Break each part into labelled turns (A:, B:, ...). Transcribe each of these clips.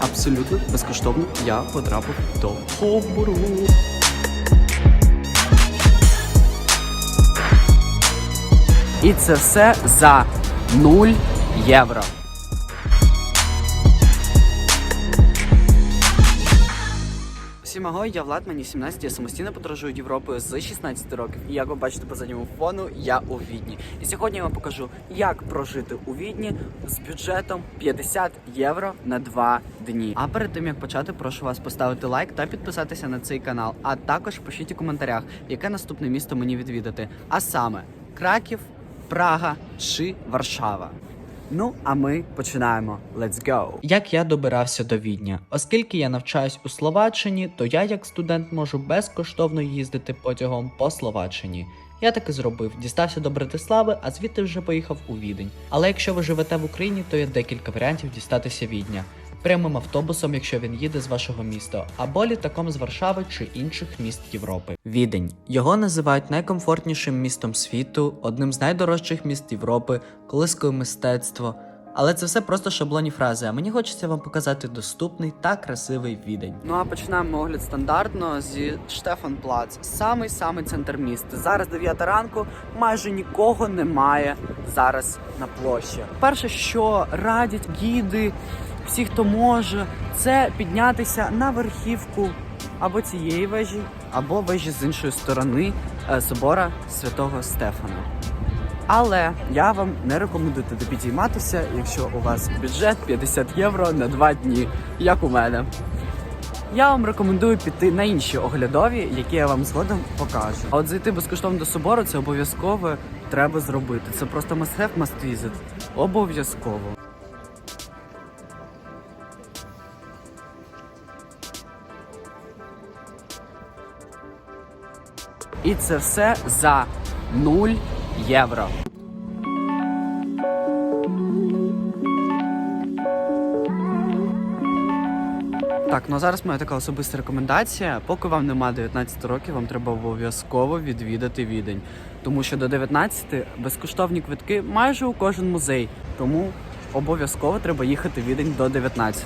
A: Абсолютно безкоштовно я потрапив до Ховбургу. І це все за 0 євро. Всім аго, я Влад, мені 17, я самостійно подорожую Європою з 16 років. І як ви бачите по задньому фону, я у Відні. І сьогодні я вам покажу, як прожити у Відні з бюджетом 50 євро на 2 дні. А перед тим як почати, прошу вас поставити лайк та підписатися на цей канал. А також пишіть у коментарях, яке наступне місто мені відвідати. А саме Краків, Прага чи Варшава. Ну, а ми починаємо. Let's go! Як я добирався до Відня? Оскільки я навчаюсь у Словаччині, то я як студент можу безкоштовно їздити потягом по Словаччині. Я так і зробив, дістався до Братислави, а звідти вже поїхав у Відень. Але якщо ви живете в Україні, то є декілька варіантів дістатися Відня. Прямим автобусом, якщо він їде з вашого міста, або літаком з Варшави чи інших міст Європи. Відень його називають найкомфортнішим містом світу, одним з найдорожчих міст Європи, колискою мистецтво. Але це все просто шаблонні фрази. А мені хочеться вам показати доступний та красивий відень. Ну а починаємо огляд стандартно зі Штефан Плац, самий самий центр міста. Зараз 9 ранку, майже нікого немає зараз на площі. Перше, що радять гіди, всі, хто може, це піднятися на верхівку або цієї вежі, або вежі з іншої сторони е, собора святого Стефана. Але я вам не рекомендую туди підійматися, якщо у вас бюджет 50 євро на 2 дні, як у мене. Я вам рекомендую піти на інші оглядові, які я вам згодом покажу. А от зайти безкоштовно до собору це обов'язково треба зробити. Це просто must have, must visit. Обов'язково. І це все за 0 євро. Так, ну а зараз моя така особиста рекомендація. Поки вам нема 19 років, вам треба обов'язково відвідати відень. Тому що до 19 безкоштовні квитки майже у кожен музей. Тому обов'язково треба їхати відень до 19.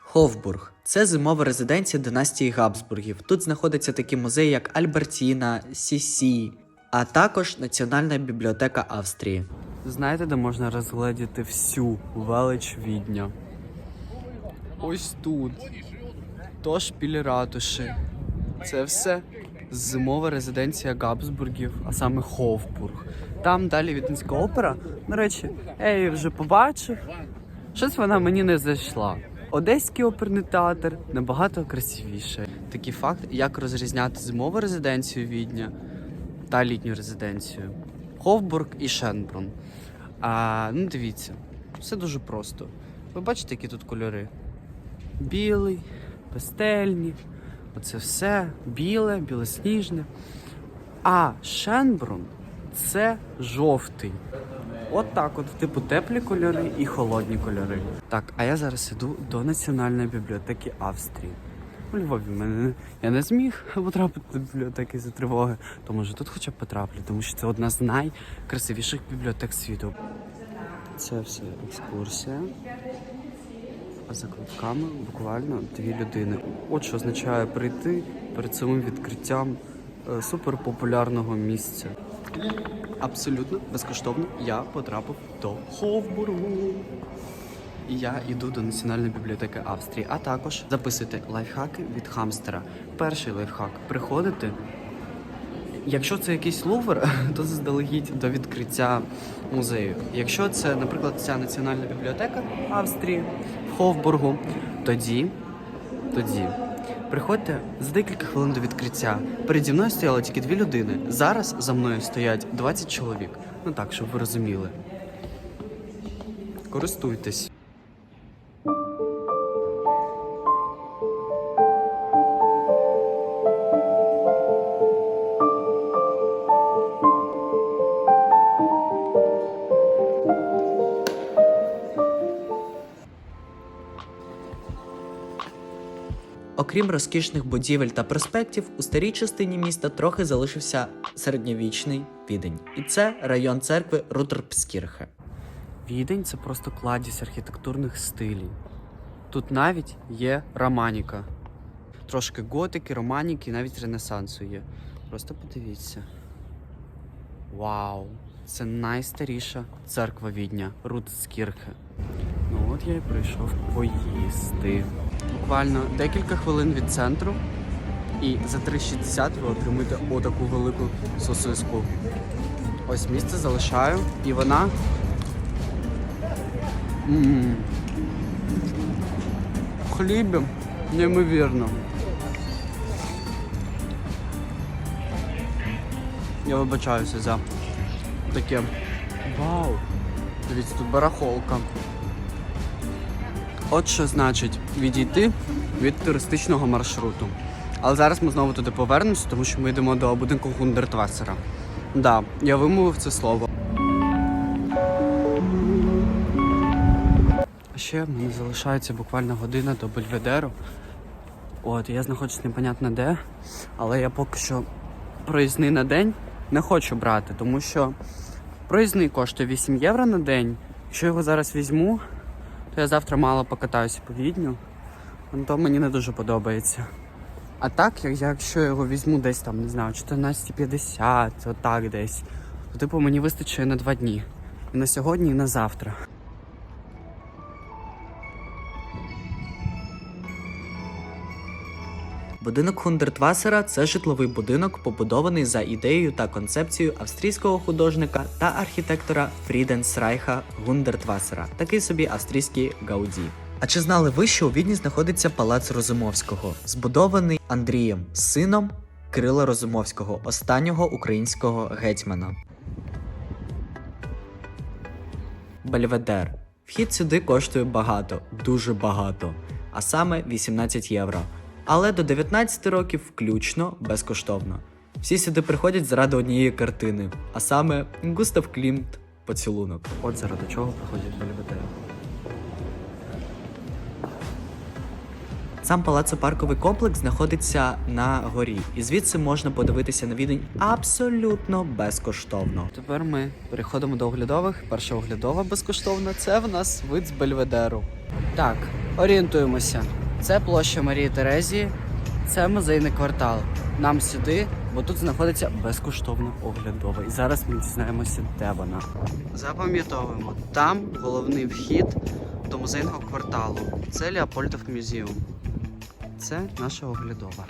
A: Ховбург це зимова резиденція династії Габсбургів. Тут знаходяться такі музеї, як Альбертіна, Сісі, а також Національна бібліотека Австрії. Знаєте, де можна розгледіти всю велич відня? Ось тут. То шпіль ратуші. Це все зимова резиденція Габсбургів, а саме Ховбург. Там далі Віденська опера. До речі, я її вже побачив. Щось вона мені не зайшла. Одеський оперний театр набагато красивіше. Такий факт, як розрізняти зимову резиденцію Відня та літню резиденцію. Ховбург і Шенбрун. А, ну дивіться, все дуже просто. Ви бачите, які тут кольори? Білий, пастельні, оце все біле, білосніжне. А Шенбрун це жовтий. От так, от, типу, теплі кольори і холодні кольори. Так, а я зараз іду до Національної бібліотеки Австрії. У Львові мене я не зміг потрапити до бібліотеки за тривоги, то може тут хоча б потраплю, тому що це одна з найкрасивіших бібліотек світу. Це все екскурсія. А за квитками буквально дві людини. От що означає прийти перед самим відкриттям е, суперпопулярного місця. Абсолютно безкоштовно я потрапив до Ховбургу. І я йду до Національної бібліотеки Австрії, а також записуйте лайфхаки від хамстера. Перший лайфхак приходити. Якщо це якийсь лувр, то заздалегідь до відкриття музею. Якщо це, наприклад, ця національна бібліотека Австрії в Ховбургу, тоді, тоді приходьте за декілька хвилин до відкриття. Переді мною стояло тільки дві людини. Зараз за мною стоять 20 чоловік. Ну так, щоб ви розуміли. Користуйтесь. Окрім розкішних будівель та проспектів, у старій частині міста трохи залишився середньовічний відень. І це район церкви Рутерпскірхе. Відень це просто кладість архітектурних стилів. Тут навіть є романіка. Трошки готики, романіки, навіть ренесансу є. Просто подивіться. Вау! Це найстаріша церква Відня Рутскірхе. Ну от я і прийшов поїсти. Буквально декілька хвилин від центру. І за 3,60 ви отримуєте отаку велику сосиску. Ось місце залишаю, і вона. М. В хлібі неймовірно. Я вибачаюся за таке. Вау! Дивіться, тут барахолка. От що значить відійти від туристичного маршруту. Але зараз ми знову туди повернемося, тому що ми йдемо до будинку Гундертвасера. Да, я вимовив це слово. Ще в мене залишається буквально година до Бельведеру. От, я знаходжусь непонятно де, але я поки що проїзний на день не хочу брати, тому що проїзний коштує 8 євро на день. Якщо його зараз візьму, то я завтра мало покатаюся по відню. Ну, То мені не дуже подобається. А так, якщо я його візьму десь там, не знаю, 14.50, отак десь, то типу мені вистачить на два дні. І на сьогодні, і на завтра. Будинок Хундертвасера це житловий будинок, побудований за ідеєю та концепцією австрійського художника та архітектора Фріденсрайха Гундертвасера, такий собі австрійський Гауді. А чи знали ви, що у Відні знаходиться палац Розумовського, збудований Андрієм, сином Кирила Розумовського, останнього українського гетьмана? Бельведер. Вхід сюди коштує багато, дуже багато, а саме 18 євро. Але до 19 років включно безкоштовно. Всі сюди приходять заради однієї картини, а саме Густав Клімт поцілунок. От заради чого приходять Бельведер. Сам палацопарковий комплекс знаходиться на горі, і звідси можна подивитися на відень абсолютно безкоштовно. Тепер ми переходимо до оглядових. Перша оглядова безкоштовна це в нас вид з Бельведеру. Так, орієнтуємося. Це площа Марії Терезії, це музейний квартал. Нам сюди, бо тут знаходиться безкоштовна оглядова. І зараз ми дізнаємося, де вона. Запам'ятовуємо, там головний вхід до музейного кварталу. Це Леопольдов Мюзіум. Це наша оглядова.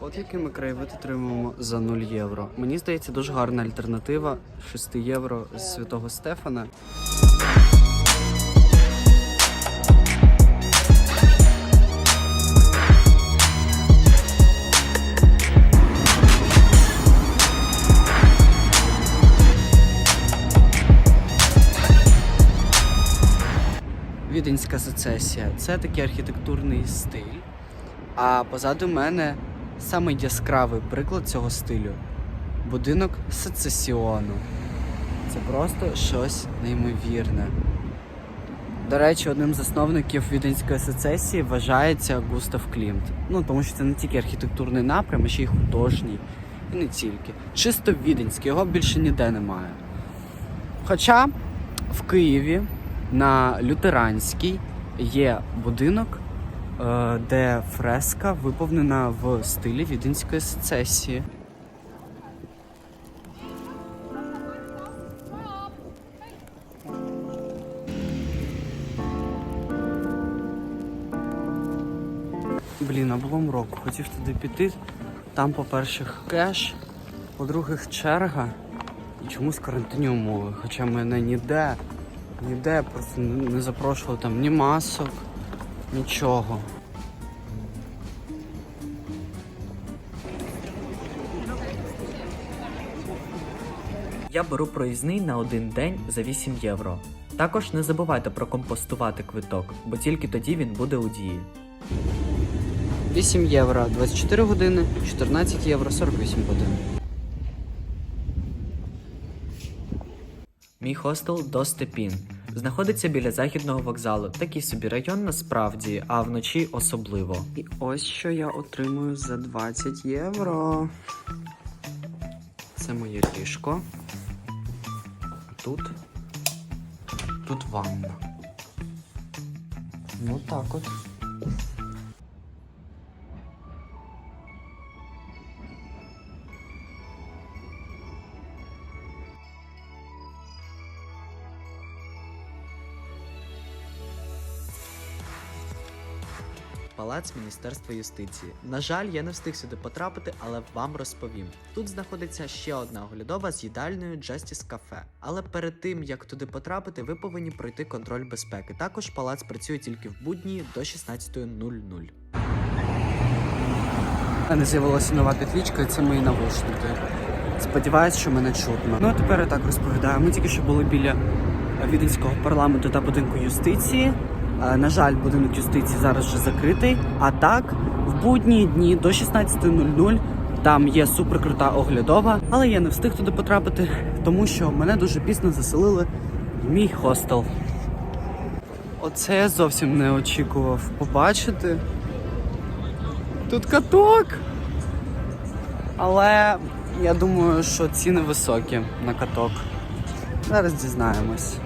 A: От який ми краєвид отримуємо за 0 євро. Мені здається, дуже гарна альтернатива 6 євро з святого Стефана. Віденська сецесія це такий архітектурний стиль. А позаду мене самий яскравий приклад цього стилю будинок сецесіону. Це просто щось неймовірне. До речі, одним з засновників Віденської сецесії вважається Густав Клімт. Ну, тому що це не тільки архітектурний напрям, а ще й художній. І не тільки. Чисто віденський, його більше ніде немає. Хоча в Києві на Лютеранській є будинок, де фреска виповнена в стилі віденської сецесії. Блін, облом року. Хотів туди піти. Там, по-перше, кеш, по-друге, черга. і Чомусь карантинні умови, хоча мене ніде, ніде просто не запрошували там ні масок, нічого.
B: Я беру проїзний на один день за 8 євро. Також не забувайте прокомпостувати квиток, бо тільки тоді він буде у дії.
A: 8 євро 24 години, 14 євро 48 годин.
B: Мій хостел Достепін знаходиться біля західного вокзалу. Такий собі район насправді, а вночі особливо.
A: І ось що я отримую за 20 євро. Це моє ліжко. Тут. Тут ванна. Ну так от.
B: Палац Міністерства юстиції. На жаль, я не встиг сюди потрапити, але вам розповім. Тут знаходиться ще одна оглядова з їдальною Justice Cafe. Але перед тим як туди потрапити, ви повинні пройти контроль безпеки. Також палац працює тільки в будні до 16.00.
A: У мене з'явилася нова підвічка, це мої навушники. Сподіваюсь, що мене чутно. Ну а тепер я так розповідаю. Ми тільки що були біля віденського парламенту та будинку юстиції. Е, На жаль, будинок юстиції зараз вже закритий. А так, в будні дні до 16.00 там є суперкрута оглядова, але я не встиг туди потрапити, тому що мене дуже пізно заселили в мій хостел. Оце я зовсім не очікував побачити. Тут каток. Але я думаю, що ціни високі на каток. Зараз дізнаємось.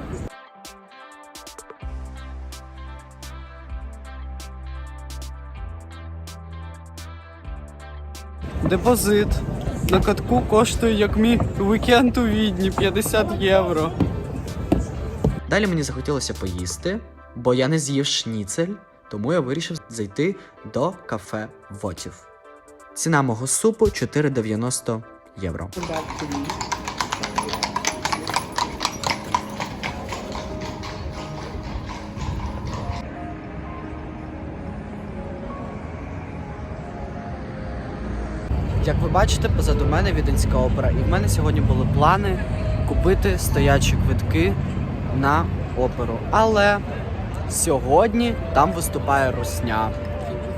A: Депозит на катку коштує як мій вікенд у відні 50 євро.
B: Далі мені захотілося поїсти, бо я не з'їв шніцель, тому я вирішив зайти до кафе Вотів. Ціна мого супу 4,90 євро.
A: Як ви бачите, позаду мене віденська опера, і в мене сьогодні були плани купити стоячі квитки на оперу. Але сьогодні там виступає Русня.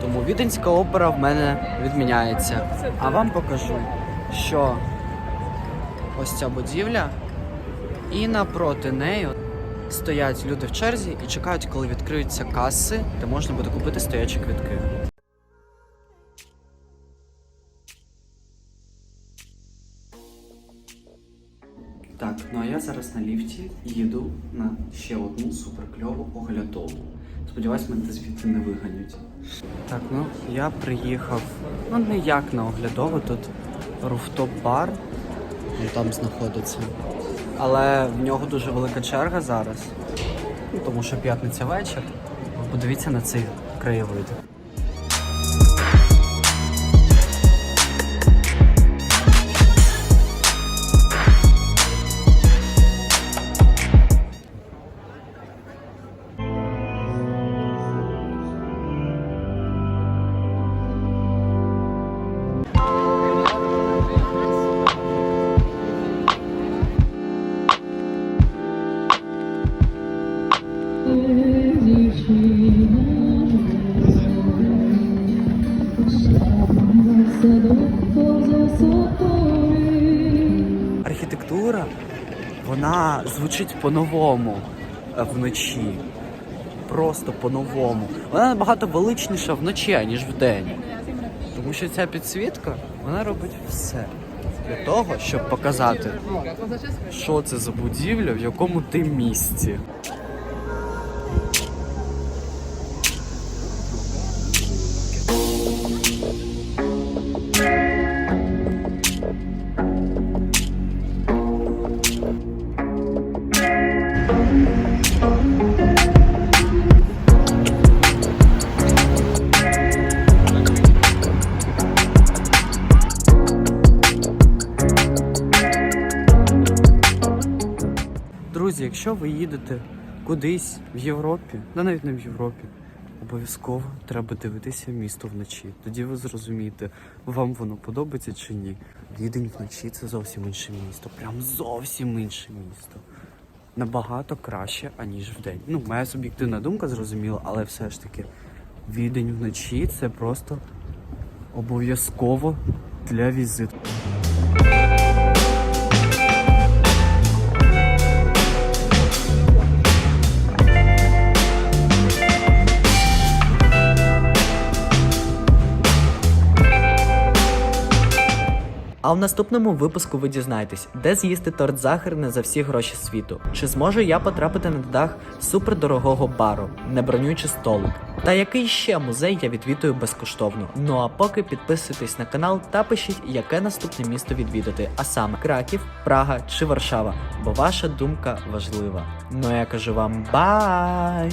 A: Тому віденська опера в мене відміняється. А вам покажу, що ось ця будівля, і напроти неї стоять люди в черзі і чекають, коли відкриються каси, де можна буде купити стоячі квитки. Зараз на ліфті їду на ще одну суперкльову оглядову. Сподіваюсь, мене звідти не виганять. Так, ну я приїхав. Ну не як на оглядову, тут руфтоп-бар. Він там знаходиться. Але в нього дуже велика черга зараз. Ну, тому що п'ятниця вечір. Подивіться на цей краєвид. Архітектура вона звучить по-новому е, вночі. Просто по-новому. Вона набагато величніша вночі, аніж вдень. Тому що ця підсвітка вона робить все для того, щоб показати, що це за будівля, в якому ти місці.
C: Якщо ви їдете кудись в Європі, да навіть не в Європі, обов'язково треба дивитися місто вночі. Тоді ви зрозумієте, вам воно подобається чи ні. Відень вночі це зовсім інше місто. Прям зовсім інше місто. Набагато краще, аніж вдень. Ну, моя суб'єктивна думка зрозуміла, але все ж таки, відень вночі це просто обов'язково для візиту.
A: А в наступному випуску ви дізнаєтесь, де з'їсти торт захарне за всі гроші світу. Чи зможу я потрапити на дах супердорогого бару, не бронюючи столик? Та який ще музей я відвідую безкоштовно? Ну а поки підписуйтесь на канал та пишіть, яке наступне місто відвідати, а саме Краків, Прага чи Варшава, бо ваша думка важлива. Ну я кажу вам бай!